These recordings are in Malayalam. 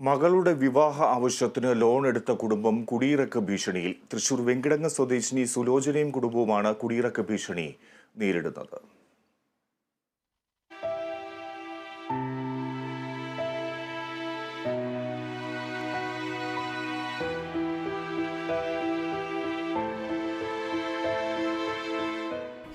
മകളുടെ വിവാഹ ആവശ്യത്തിന് ലോൺ എടുത്ത കുടുംബം കുടിയിറക്ക ഭീഷണിയിൽ. തൃശൂർ വെങ്കിടങ്ങ സ്വദേശിനി സുലോചനയും കുടുംബവുമാണ് കുടിയിറക്ക ഭീഷണി നേരിടുന്നത്.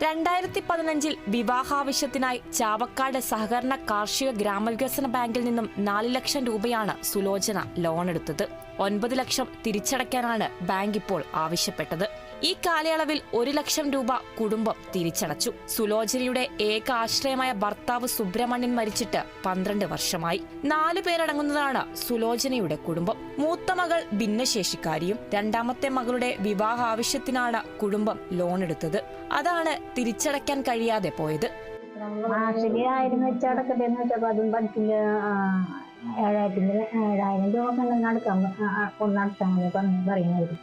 രണ്ടായിരത്തി പതിനഞ്ചിൽ വിവാഹാവശ്യത്തിനായി ചാവക്കാട് സഹകരണ കാർഷിക ഗ്രാമവികസന ബാങ്കിൽ നിന്നും നാല് ലക്ഷം രൂപയാണ് സുലോചന ലോൺ എടുത്തത് ഒൻപത് ലക്ഷം തിരിച്ചടയ്ക്കാനാണ് ബാങ്ക് ഇപ്പോൾ ആവശ്യപ്പെട്ടത്. ഈ കാലയളവിൽ ഒരു ലക്ഷം രൂപ കുടുംബം തിരിച്ചടച്ചു. സുലോചനയുടെ ഏക ആശ്രയമായ ഭർത്താവ് സുബ്രഹ്മണ്യൻ മരിച്ചിട്ട് പന്ത്രണ്ട് വർഷമായി. നാലു പേരടങ്ങുന്നതാണ് സുലോചനയുടെ കുടുംബം. മൂത്ത മകൾ ഭിന്നശേഷിക്കാരിയും രണ്ടാമത്തെ മകളുടെ വിവാഹ ആവശ്യത്തിനാണ് കുടുംബം ലോൺ എടുത്തത് അതാണ് തിരിച്ചടയ്ക്കാൻ കഴിയാതെ പോയത്. ആയിരം വെച്ച് അടക്കട്ടെന്ന് വെച്ചപ്പോ അതും പറ്റില്ല ആ, ഏഴായിരത്തിന് ഏഴായിരം രൂപ കൊണ്ട് നടക്കാൻ കൊണ്ട് നടത്താൻ പറഞ്ഞു പറയുന്നത്.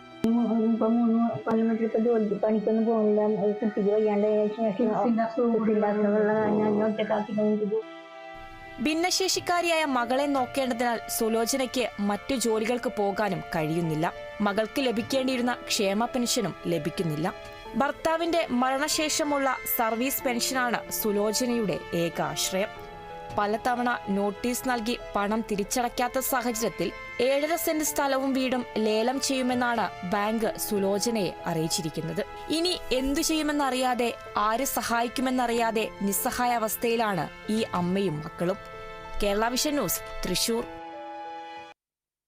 ഇപ്പൊ മൂന്ന് കൊല്ലം വെച്ച് ഇപ്പൊ ജോലിക്ക് പണിക്കൊന്നും പോകുന്നില്ല കുട്ടിക്ക് വയ്യാണ്ട് ഒറ്റക്കാക്കി കഴിഞ്ഞിട്ട് ഭിന്നശേഷിക്കാരിയായ മകളെ നോക്കേണ്ടതിനാൽ സുലോചനയ്ക്ക് മറ്റു ജോലികൾക്ക് പോകാനും കഴിയുന്നില്ല. മകൾക്ക് ലഭിക്കേണ്ടിയിരുന്ന ക്ഷേമ പെൻഷനും ലഭിക്കുന്നില്ല. ഭർത്താവിന്റെ മരണശേഷമുള്ള സർവീസ് പെൻഷനാണ് സുലോചനയുടെ ഏക ആശ്രയം പലതവണ നോട്ടീസ് നൽകി പണം തിരിച്ചടയ്ക്കാത്ത സാഹചര്യത്തിൽ ഏഴര സെന്റ് സ്ഥലവും വീടും ലേലം ചെയ്യുമെന്നാണ് ബാങ്ക് സുലോചനയെ അറിയിച്ചിരിക്കുന്നത്. ഇനി എന്തു ചെയ്യുമെന്നറിയാതെ ആര് സഹായിക്കുമെന്നറിയാതെ നിസ്സഹായ അവസ്ഥയിലാണ് ഈ അമ്മയും മക്കളും. Kerala vision news Thrissur.